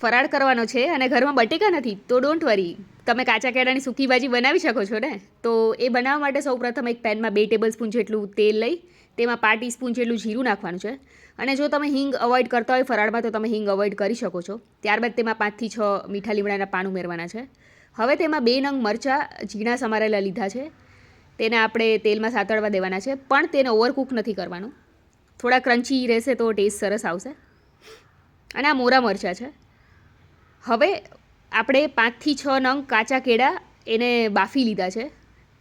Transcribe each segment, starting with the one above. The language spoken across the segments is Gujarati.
ફરાળ કરવાનો છે અને ઘરમાં બટેકા નથી, તો ડોન્ટ વરી તમે કાચા કેળાની સૂકી ભાજી બનાવી શકો છો ને? તો એ બનાવવા માટે સૌપ્રથમ એક પેનમાં બે ટેબલ સ્પૂન જેટલું તેલ લઈ, તેમાં પાંચ ટીસ્પૂન જેટલું જીરું નાખવાનું છે. અને જો તમે હિંગ અવોઇડ કરતા હોય ફરાળમાં, તો તમે હિંગ અવોઇડ કરી શકો છો. ત્યારબાદ તેમાં પાંચથી છ મીઠા લીમડાના પાન ઉમેરવાના છે. હવે તેમાં બે નંગ મરચાં ઝીણા સમારેલા લીધા છે. તેને આપણે તેલમાં સાતળવા દેવાના છે, પણ તેને ઓવરકુક નથી કરવાનું. થોડા ક્રન્ચી રહેશે તો ટેસ્ટ સરસ આવશે. અને આ મોરા મરચાં છે. હવે આપણે પાંચથી છ નંગ કાચા કેળા એને બાફી લીધા છે,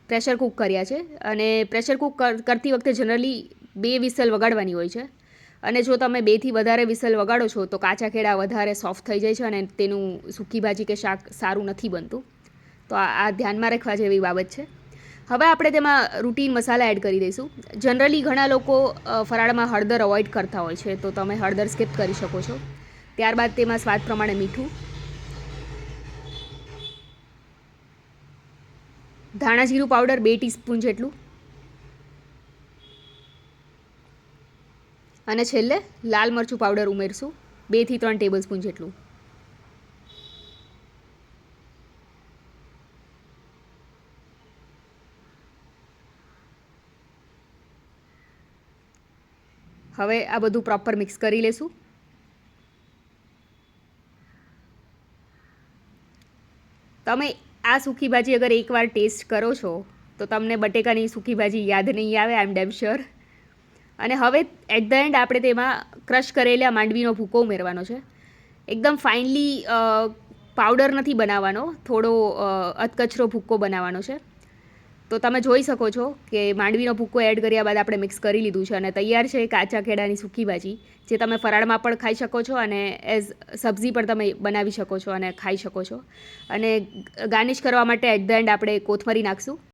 પ્રેશર કૂક કર્યા છે અને પ્રેશર કૂક કરતી વખતે જનરલી બે વિસલ વગાડવાની હોય છે. અને જો તમે બેથી વધારે વિસલ વગાડો છો તો કાચા કેળા વધારે સોફ્ટ થઈ જાય છે અને તેનું સૂકી ભાજી કે શાક સારું નથી બનતું. તો આ ધ્યાનમાં રાખવા જેવી બાબત છે. હવે આપણે તેમાં રૂટીન મસાલા એડ કરી દઈશું. જનરલી ઘણા લોકો ફરાળમાં હળદર અવોઇડ કરતા હોય છે, તો તમે હળદર સ્કીપ કરી શકો છો. ત્યારબાદ તેમાં સ્વાદ પ્રમાણે મીઠું ધાણા જીરું પાવડર બે ટીસ્પૂન જેટલું. અને છેલ્લે લાલ મરચું પાવડર ઉમેરશું બેથી ત્રણ ટેબલ સ્પૂન જેટલું. હવે આ બધું પ્રોપર મિક્સ કરી લેશું. તમે આ સૂકી ભાજી અગર એકવાર ટેસ્ટ કરો છો, તો તમને બટેકાની સૂકી ભાજી યાદ નહીં આવે આઈ એમ ડેમ શ્યોર અને હવે એટ ધ એન્ડ આપણે તેમાં ક્રશ કરેલા માંડવીનો ભૂકો ઉમેરવાનો છે. એકદમ ફાઇનલી પાવડર નથી બનાવવાનો, થોડો અધકચરો ભૂકો બનાવવાનો છે. તો તમે જોઈ શકો છો કે માંડવીનો ભૂકો એડ કર્યા બાદ આપણે મિક્સ કરી લીધું છે અને તૈયાર છે કાચા કેળાની સૂકી ભાજી, જે તમે ફરાળમાં પણ ખાઈ શકો છો અને એઝ સબ્જી પણ તમે બનાવી શકો છો અને ખાઈ શકો છો. અને ગાર્નિશ કરવા માટે એટ ધ એન્ડ આપણે કોથમરી નાખશું.